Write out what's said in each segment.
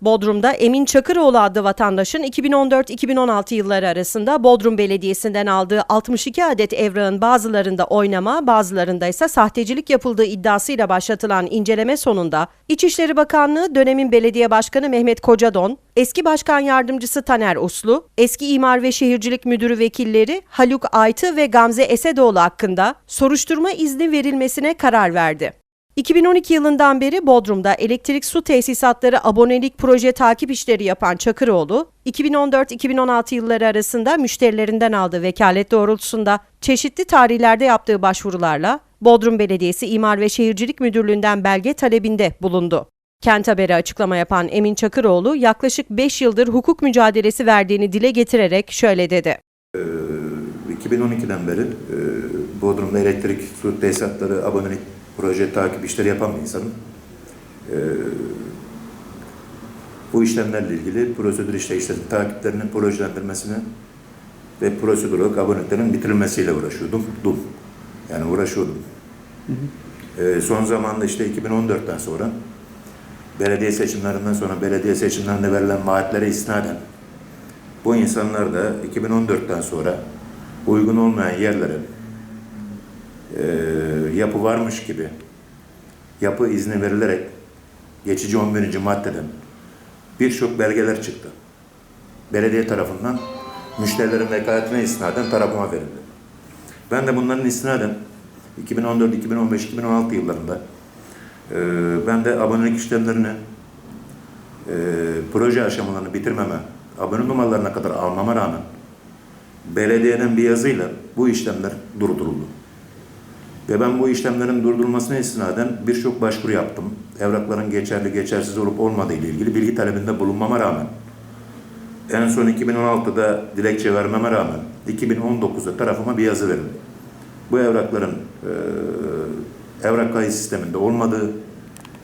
Bodrum'da Emin Çakıroğlu adlı vatandaşın 2014-2016 yılları arasında Bodrum Belediyesi'nden aldığı 62 adet evrağın bazılarında oynama, bazılarında ise sahtecilik yapıldığı iddiasıyla başlatılan inceleme sonunda İçişleri Bakanlığı dönemin belediye başkanı Mehmet Kocadon, eski başkan yardımcısı Taner Uslu, eski İmar ve Şehircilik Müdürü vekilleri Haluk Aytı ve Gamze Esedoğlu hakkında soruşturma izni verilmesine karar verdi. 2012 yılından beri Bodrum'da elektrik su tesisatları abonelik proje takip işleri yapan Çakıroğlu, 2014-2016 yılları arasında müşterilerinden aldığı vekalet doğrultusunda çeşitli tarihlerde yaptığı başvurularla Bodrum Belediyesi İmar ve Şehircilik Müdürlüğü'nden belge talebinde bulundu. Kent Haber'e açıklama yapan Emin Çakıroğlu yaklaşık 5 yıldır hukuk mücadelesi verdiğini dile getirerek şöyle dedi. 2012'den beri e, Bodrum'da elektrik, su tesisatları, abonelik proje takip işleri yapan bir insanım. E, bu işlemlerle ilgili prosedür işleyişlerin takiplerinin projelendirmesini ve prosedür olarak aboneliklerin bitirilmesiyle uğraşıyordum. Dum. Yani uğraşıyordum. E, son zamanda işte 2014'ten sonra belediye seçimlerinden sonra belediye seçimlerinde verilen vaatlere istinaden bu insanlar da 2014'ten sonra uygun olmayan yerlere yapı varmış gibi yapı izni verilerek geçici 11. maddeden birçok belgeler çıktı. Belediye tarafından müşterilerin vekaletine istinaden tarafıma verildi. Ben de bunların istinaden 2014, 2015, 2016 yıllarında e, ben de abonelik işlemlerini e, proje aşamalarını bitirmeme, abone numaralarına kadar almama rağmen belediyeden bir yazıyla bu işlemler durduruldu. Ve ben bu işlemlerin durdurulmasına istinaden birçok başvuru yaptım. Evrakların geçerli geçersiz olup olmadığı ile ilgili bilgi talebinde bulunmama rağmen en son 2016'da dilekçe vermeme rağmen 2019'da tarafıma bir yazı verildi. Bu evrakların e, evrak kayıt sisteminde olmadığı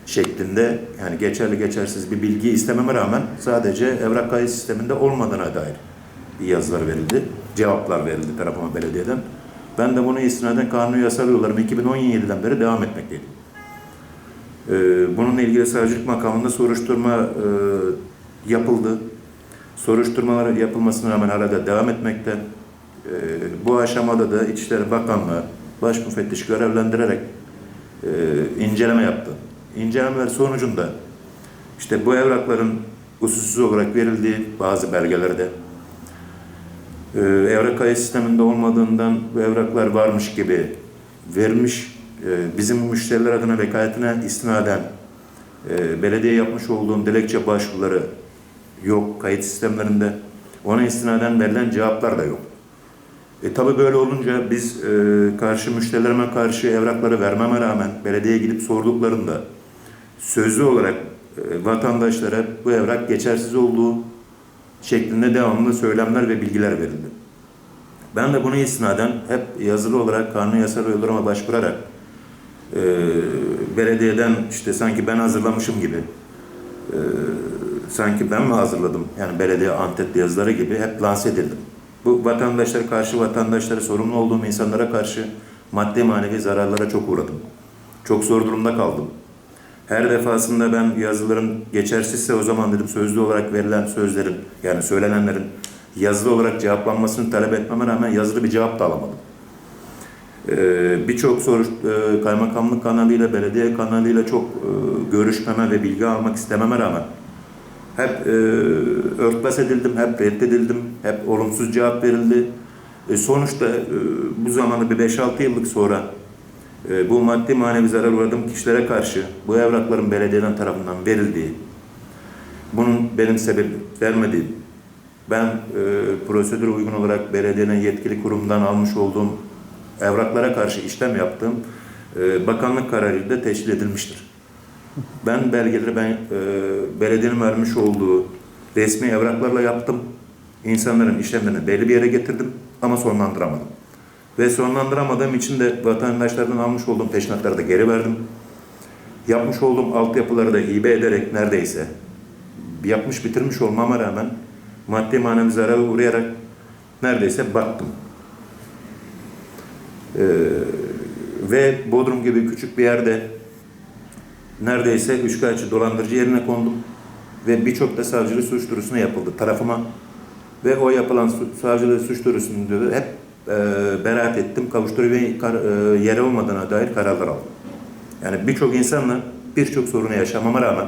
şeklinde yani geçerli geçersiz bir bilgi istememe rağmen sadece evrak kayıt sisteminde olmadığına dair yazılar verildi. Cevaplar verildi tarafıma belediyeden. Ben de bunu istinaden kanun yasal yollarım 2017'den beri devam etmekteydim. Ee, bununla ilgili savcılık makamında soruşturma e, yapıldı. Soruşturmalar yapılmasına rağmen hala da devam etmekte. Ee, bu aşamada da İçişleri Bakanlığı baş müfettiş görevlendirerek e, inceleme yaptı. İncelemeler sonucunda işte bu evrakların usulsüz olarak verildiği bazı belgelerde e, evrak kayıt sisteminde olmadığından bu evraklar varmış gibi verilmiş. E, bizim müşteriler adına vekaletine istinaden e, belediye yapmış olduğum dilekçe başvuruları yok kayıt sistemlerinde. Ona istinaden verilen cevaplar da yok. E tabi böyle olunca biz e, karşı müşterilerime karşı evrakları vermeme rağmen belediyeye gidip sorduklarında sözlü olarak e, vatandaşlara bu evrak geçersiz olduğu şeklinde devamlı söylemler ve bilgiler verildi. Ben de buna istinaden hep yazılı olarak kanun yasal yollarıma başvurarak e, belediyeden işte sanki ben hazırlamışım gibi e, sanki ben mi hazırladım yani belediye antetli yazıları gibi hep lanse edildim. Bu vatandaşlara karşı vatandaşlara sorumlu olduğum insanlara karşı maddi manevi zararlara çok uğradım. Çok zor durumda kaldım. Her defasında ben yazılarım geçersizse o zaman dedim sözlü olarak verilen sözlerin yani söylenenlerin yazılı olarak cevaplanmasını talep etmeme rağmen yazılı bir cevap da alamadım. Ee, Birçok soru e, kaymakamlık kanalıyla, belediye kanalıyla çok e, görüşmeme ve bilgi almak istememe rağmen hep e, örtbas edildim, hep reddedildim, hep olumsuz cevap verildi. E, sonuçta e, bu zamanı bir 5-6 yıllık sonra e, bu maddi manevi zarar uğradığım kişilere karşı bu evrakların belediyeden tarafından verildiği, bunun benim sebep vermediğim, ben e, prosedür uygun olarak belediyenin yetkili kurumdan almış olduğum evraklara karşı işlem yaptığım e, bakanlık kararıyla teşkil edilmiştir. Ben belgeleri ben e, belediyenin vermiş olduğu resmi evraklarla yaptım. İnsanların işlemlerini belli bir yere getirdim ama sonlandıramadım. Ve sonlandıramadığım için de vatandaşlardan almış olduğum peşinatları da geri verdim. Yapmış olduğum altyapıları da hibe ederek neredeyse yapmış bitirmiş olmama rağmen maddi manevi zarara uğrayarak neredeyse battım. Ee, ve Bodrum gibi küçük bir yerde neredeyse üçkağıtçı dolandırıcı yerine kondum. ve birçok da savcılık suç duyurusuna yapıldı tarafıma. Ve o yapılan savcılık suç duyurusunda da hep e, beraat ettim. Kavuşturucu kar, e, yere olmadığına dair kararlar aldım. Yani birçok insanla birçok sorunu yaşamama rağmen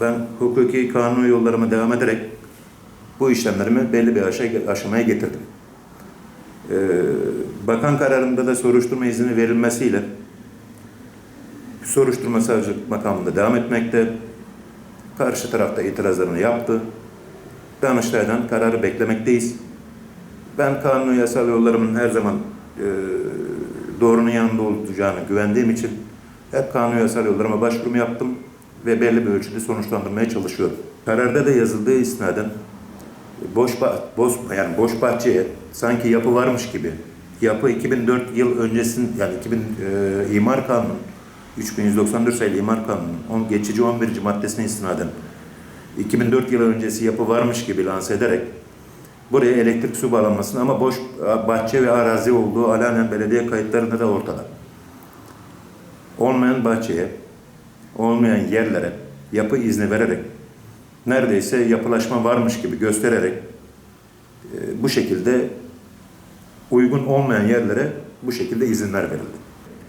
ben hukuki kanun yollarıma devam ederek bu işlemlerimi belli bir aşa- aşamaya getirdim. Ee, bakan kararında da soruşturma izni verilmesiyle soruşturma savcılık makamında devam etmekte. Karşı tarafta itirazlarını yaptı. Danıştay'dan kararı beklemekteyiz. Ben kanun yasal yollarımın her zaman e, doğrunun yanında olacağını güvendiğim için hep kanun yasal yollarıma başvurumu yaptım ve belli bir ölçüde sonuçlandırmaya çalışıyorum. Kararda da yazıldığı isnaden boş ba- boş yani boş bahçeye sanki yapı varmış gibi yapı 2004 yıl öncesin yani 2000 e, imar kanunu 3194 sayılı imar kanunu on, geçici 11. maddesine istinaden 2004 yıl öncesi yapı varmış gibi lanse ederek buraya elektrik su bağlanmasını ama boş bahçe ve arazi olduğu alanen belediye kayıtlarında da ortada. Olmayan bahçeye, olmayan yerlere yapı izni vererek neredeyse yapılaşma varmış gibi göstererek e, bu şekilde uygun olmayan yerlere bu şekilde izinler verildi.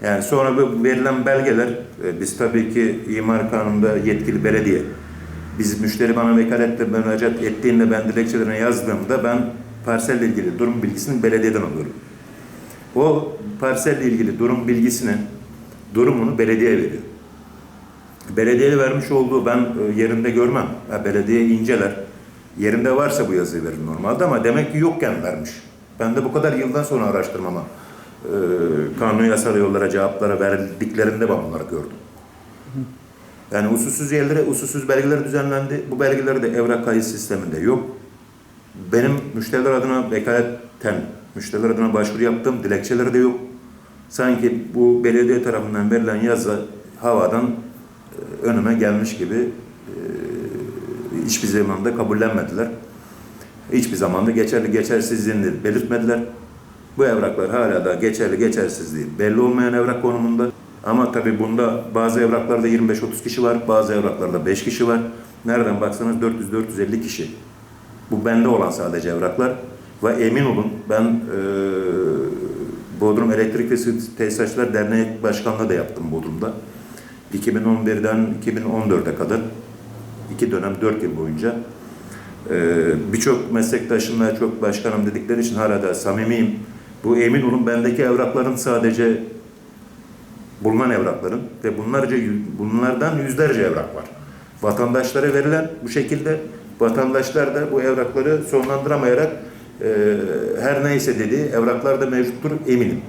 Yani sonra bu verilen belgeler, e, biz tabii ki imar kanununda yetkili belediye, biz müşteri bana vekaletle müracaat ettiğinde ben dilekçelerine yazdığımda ben parselle ilgili durum bilgisini belediyeden alıyorum. O parselle ilgili durum bilgisini, durumunu belediye veriyor. Belediye vermiş olduğu ben e, yerinde görmem. Ha, belediye inceler. Yerinde varsa bu yazıyı verir normalde ama demek ki yokken vermiş. Ben de bu kadar yıldan sonra araştırmama e, kanun yasal yollara cevaplara verdiklerinde ben bunları gördüm. Yani usulsüz yerlere usulsüz belgeler düzenlendi. Bu belgeler de evrak kayıt sisteminde yok. Benim müşteriler adına vekaleten müşteriler adına başvuru yaptığım dilekçeleri de yok. Sanki bu belediye tarafından verilen yazı havadan e, önüme gelmiş gibi e, hiçbir zaman da kabullenmediler. Hiçbir zaman da geçerli geçersizliğini belirtmediler. Bu evraklar hala da geçerli geçersizliği belli olmayan evrak konumunda. Ama tabii bunda bazı evraklarda 25-30 kişi var, bazı evraklarda 5 kişi var. Nereden baksanız 400-450 kişi. Bu bende olan sadece evraklar. Ve emin olun ben e, Bodrum Elektrik ve Su Tesisatçılar Derneği Başkanlığı da yaptım Bodrum'da. 2011'den 2014'e kadar iki dönem 4 yıl boyunca e, birçok meslektaşımla çok başkanım dedikleri için hala da samimiyim. Bu emin olun bendeki evrakların sadece bulunan evrakların ve bunlarca bunlardan yüzlerce evrak var. Vatandaşlara verilen bu şekilde vatandaşlar da bu evrakları sonlandıramayarak e, her neyse dediği evraklarda mevcuttur eminim.